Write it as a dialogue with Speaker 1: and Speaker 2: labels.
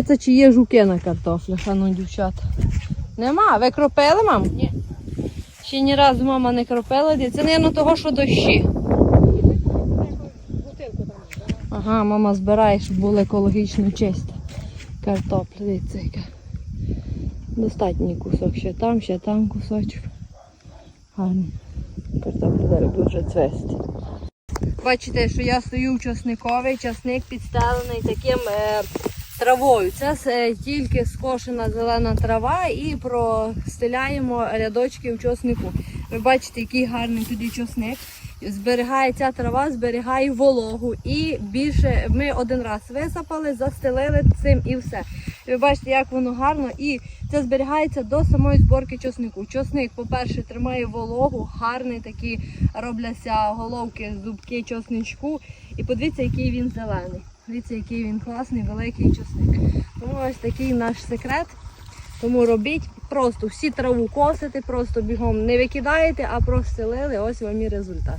Speaker 1: Це чи є жуки на картофлях, а ну, дівчата. Нема. Ви кропили, мам?
Speaker 2: Ні.
Speaker 1: Ще ні разу мама не кропила. Це, мабуть, того, що дощі. Ага, мама збирає, щоб було екологічно чисто. Картопля, дивіться, яка. Достатній кусок. Ще там, ще там кусочок. Гарний. Картопля зараз буде цвести. Бачите, що я стою в часниковий, часник підстелений таким е, травою. Це тільки скошена зелена трава і простеляємо рядочки в часнику. Ви бачите, який гарний тоді часник. Зберігає ця трава, зберігає вологу і більше ми один раз висапали, застелили цим і все. Ви бачите, як воно гарно, і це зберігається до самої зборки чоснику. Чосник, по-перше, тримає вологу, гарний такі робляться головки, зубки чосничку. І подивіться, який він зелений. Дивіться, який він класний, великий часник. Тому ось такий наш секрет. Тому робіть просто всі траву косите, просто бігом не викидаєте, а простелили. Ось вам і результат.